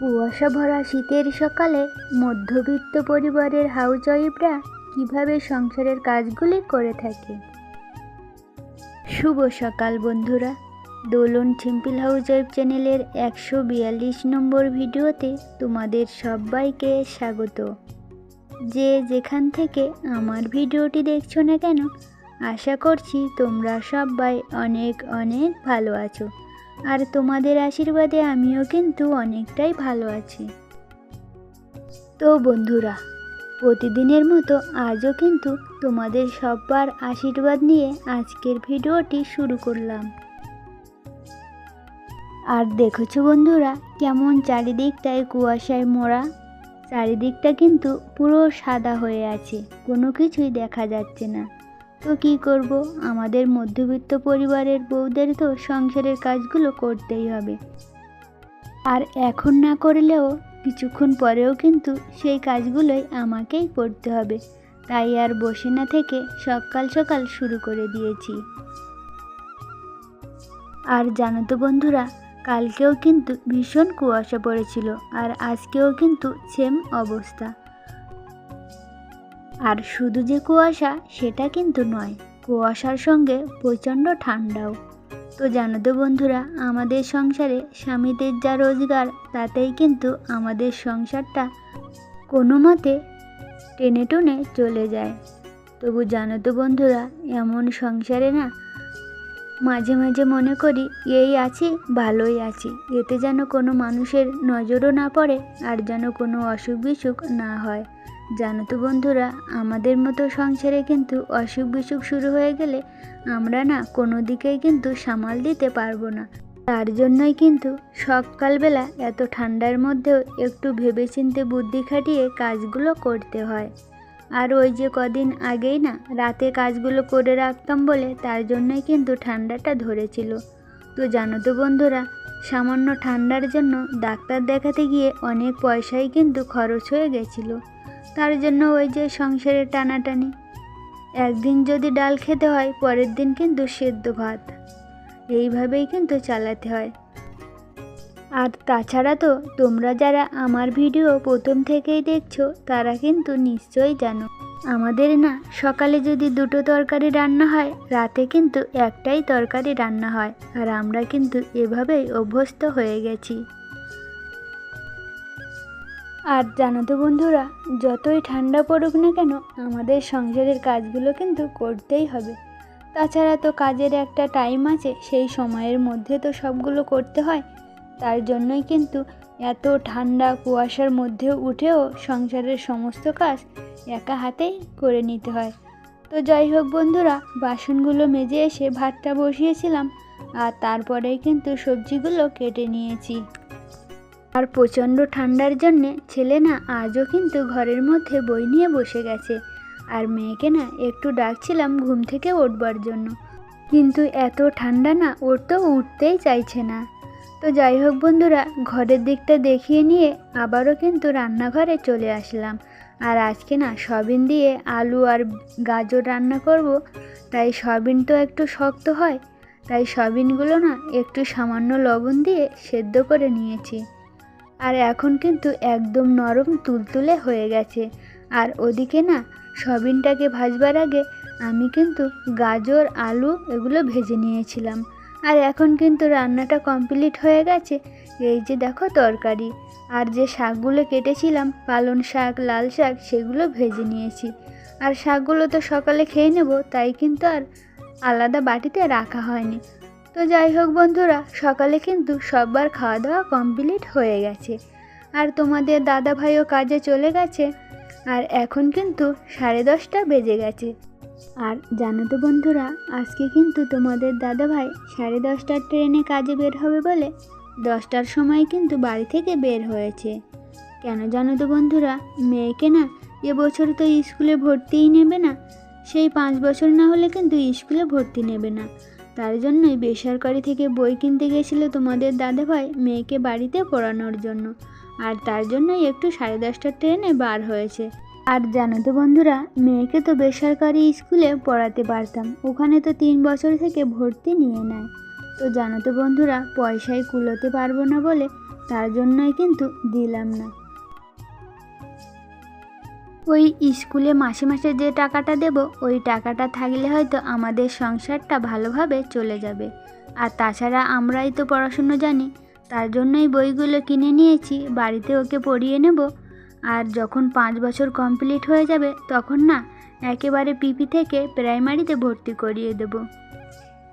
কুয়াশা ভরা শীতের সকালে মধ্যবিত্ত পরিবারের হাউজওয়াইফরা কীভাবে সংসারের কাজগুলি করে থাকে? শুভ সকাল বন্ধুরা। দোলন সিম্পল হাউজওয়াইফ চ্যানেলের একশো বিয়াল্লিশ নম্বর ভিডিওতে তোমাদের সবাইকে স্বাগত। যে যেখান থেকে আমার ভিডিওটি দেখছ না কেন, আশা করছি তোমরা সবাই অনেক অনেক ভালো আছো। আর তোমাদের আশীর্বাদে আমিও কিন্তু অনেকটাই ভালো আছি। তো বন্ধুরা, প্রতিদিনের মতো আজও কিন্তু তোমাদের সবার আশীর্বাদ নিয়ে আজকের ভিডিওটি শুরু করলাম। আর দেখেছ বন্ধুরা, কেমন চারিদিকটায় কুয়াশায় মোড়া? চারিদিকটা কিন্তু পুরো সাদা হয়ে আছে, কোনো কিছুই দেখা যাচ্ছে না। তো কি করব? আমাদের মধ্যবিত্ত পরিবারের বউদের তো সংসারের কাজগুলো করতেই হবে। আর এখন না করলেও কিছুক্ষণ পরেও কিন্তু সেই কাজগুলোই আমাকেই করতে হবে। তাই আর বসে না থেকে সকাল সকাল শুরু করে দিয়েছি। আর জানো তো বন্ধুরা, কালকেও কিন্তু ভীষণ কুয়াশা পড়েছিল আর আজকেও কিন্তু সেম অবস্থা। আর শুধু যে কুয়াশা, সেটা কিন্তু নয়। কুয়াশার সঙ্গে প্রচণ্ড ঠান্ডাও। তো জানো তো বন্ধুরা, আমাদের সংসারে স্বামীদের যা রোজগার, তাতেই কিন্তু আমাদের সংসারটা কোনো মতে টেনে টুনে চলে যায়। তবু জানো তো বন্ধুরা, এমন সংসারে না মাঝে মাঝে মনে করি, এই আছি, ভালোই আছি। এতে যেন কোনো মানুষের নজরও না পড়ে, আর যেন কোনো অসুখ বিসুখ না হয়। জানো তো বন্ধুরা, আমাদের মতো সংসারে কিন্তু অসুখ বিসুখ শুরু হয়ে গেলে আমরা না কোনো দিকেই কিন্তু সামাল দিতে পারব না। তার জন্যই কিন্তু সকালবেলা এত ঠান্ডার মধ্যেও একটু ভেবেচিন্তে বুদ্ধি খাটিয়ে কাজগুলো করতে হয়। আর ওই যে কদিন আগেই না রাতে কাজগুলো করে রাখতাম বলে তার জন্যই কিন্তু ঠান্ডাটা ধরেছিল। তো জানো তো বন্ধুরা, সামান্য ঠান্ডার জন্য ডাক্তার দেখাতে গিয়ে অনেক পয়সাই কিন্তু খরচ হয়ে গেছিল। তার জন্য ওই যে সংসারের টানাটানি। একদিন যদি ডাল খেতে হয়, পরের দিন কিন্তু সেদ্ধ ভাত। এইভাবেই কিন্তু চালাতে হয়। আর তাছাড়া তো তোমরা যারা আমার ভিডিও প্রথম থেকেই দেখছ, তারা কিন্তু নিশ্চয়ই জানো। আমাদের না, সকালে যদি দুটো তরকারি রান্না হয়, রাতে কিন্তু একটাই তরকারি রান্না হয়। আর আমরা কিন্তু এভাবেই অভ্যস্ত হয়ে গেছি। আর জানো তো বন্ধুরা, যতই ঠান্ডা পড়ুক না কেন, আমাদের সংসারের কাজগুলো কিন্তু করতেই হবে। তাছাড়া তো কাজের একটা টাইম আছে, সেই সময়ের মধ্যে তো সবগুলো করতে হয়। তার জন্যই কিন্তু এত ঠান্ডা কুয়াশার মধ্যে উঠেও সংসারের সমস্ত কাজ একা হাতেই করে নিতে হয়। তো যাই হোক বন্ধুরা, বাসনগুলো মেজে এসে ভাতটা বসিয়েছিলাম, আর তারপরেই কিন্তু সবজিগুলো কেটে নিয়েছি। আর প্রচণ্ড ঠান্ডার জন্যে ছেলে না আজও কিন্তু ঘরের মধ্যে বই নিয়ে বসে গেছে। আর মেয়েকে না একটু ডাকছিলাম ঘুম থেকে উঠবার জন্য। কিন্তু এত ঠান্ডা না ওর তো উঠতেই চাইছে না। তো যাই হোক বন্ধুরা, ঘরের দিকটা দেখিয়ে নিয়ে আবারও কিন্তু রান্নাঘরে চলে আসলাম। আর আজকে না সবিন দিয়ে আলু আর গাজর রান্না করব, তাই সবিন তো একটু শক্ত হয়, তাই সবিনগুলো না একটু সামান্য লবণ দিয়ে সেদ্ধ করে নিয়েছি। আর এখন কিন্তু একদম নরম তুলতুলে হয়ে গেছে। আর ওদিকে না, সবিনটাকে ভাজবার আগে আমি কিন্তু গাজর, আলু এগুলো ভেজে নিয়েছিলাম। আর এখন কিন্তু রান্নাটা কমপ্লিট হয়ে গেছে, এই যে দেখো তরকারি। আর যে শাকগুলো কেটেছিলাম পালন শাক, লাল শাক, সেগুলো ভেজে নিয়েছি। আর শাকগুলো তো সকালে খেয়ে নেব, তাই কিন্তু আর আলাদা বাটিতে রাখা হয়নি। তো যাই হোক বন্ধুরা, সকালে কিন্তু সববার খাওয়া দাওয়া কমপ্লিট হয়ে গেছে। আর তোমাদের দাদা ভাইও কাজে চলে গেছে, আর এখন কিন্তু সাড়ে দশটা বেজে গেছে। আর জানো তো বন্ধুরা, আজকে কিন্তু তোমাদের দাদা ভাই সাড়ে দশটার ট্রেনে কাজে বের হবে বলে দশটার সময় কিন্তু বাড়ি থেকে বের হয়েছে। কেন জানো তো বন্ধুরা, মেয়েকে না এবছর তো স্কুলে ভর্তিই নেবে না, সেই পাঁচ বছর না হলে কিন্তু স্কুলে ভর্তি নেবে না। তার জন্যই বেসরকারি থেকে বই কিনতে গেছিল তোমাদের দাদাভাই মেয়েকে বাড়িতে পড়ানোর জন্য। আর তার জন্যই একটু সাড়ে দশটার ট্রেনে বার হয়েছে। আর জানো তো বন্ধুরা, মেয়েকে তো বেসরকারি স্কুলে পড়াতে পারতাম। ওখানে তো তিন বছর থেকে ভর্তি নিয়ে নেয়। তো জানো তো বন্ধুরা, পয়সায় কুলোতে পারব না বলে তার জন্যই কিন্তু দিলাম না। ওই স্কুলে মাসে মাসে যে টাকাটা দেব, ওই টাকাটা থাকলে হয়তো আমাদের সংসারটা ভালোভাবে চলে যাবে। আর তাছাড়া আমরাই তো পড়াশুনো জানি, তার জন্যই বইগুলো কিনে নিয়েছি, বাড়িতে ওকে পড়িয়ে নেব। আর যখন পাঁচ বছর কমপ্লিট হয়ে যাবে, তখন না, একেবারে পিপি থেকে প্রাইমারিতে ভর্তি করিয়ে দেব।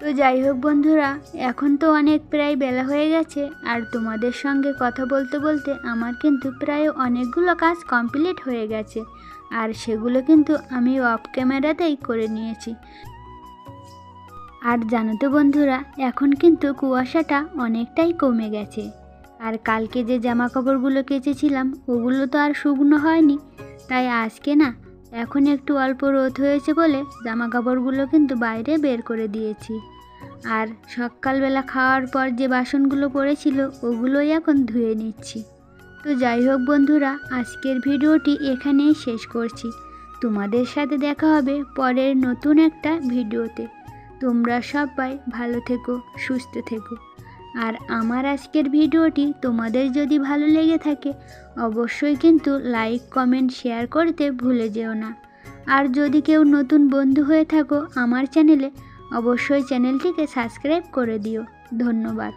তো যাই হোক বন্ধুরা, এখন তো অনেক প্রায় বেলা হয়ে গেছে, আর তোমাদের সঙ্গে কথা বলতে বলতে আমার কিন্তু প্রায় অনেকগুলো কাজ কমপ্লিট হয়ে গেছে, আর সেগুলো কিন্তু আমি অফ ক্যামেরাতেই করে নিয়েছি। আর জানো তো বন্ধুরা, এখন কিন্তু কুয়াশাটা অনেকটাই কমে গেছে, আর কালকে যে জামা কাপড়গুলো কেচেছিলাম, ওগুলো তো আর শুকনো হয়নি, তাই আজকে না এখন একটু অল্প রোদ হয়েছে বলে জামা কাপড়গুলো কিন্তু বাইরে বের করে দিয়েছি। আর সকালবেলা খাওয়ার পর যে বাসনগুলো পড়েছিল, ওগুলোই এখন ধুয়ে নিচ্ছি। তো যাই হোক বন্ধুরা, আজকের ভিডিওটি এখানেই শেষ করছি। তোমাদের সাথে দেখা হবে পরের নতুন একটা ভিডিওতে। তোমরা সবাই ভালো থেকো, সুস্থ থেকো। আর আমার আজকের ভিডিওটি তোমাদের যদি ভালো লেগে থাকে, অবশ্যই কিন্তু লাইক, কমেন্ট, শেয়ার করতে ভুলে যেও না। আর যদি কেউ নতুন বন্ধু হয়ে থাকো আমার চ্যানেলে, অবশ্যই চ্যানেলটিকে সাবস্ক্রাইব করে দিও। ধন্যবাদ।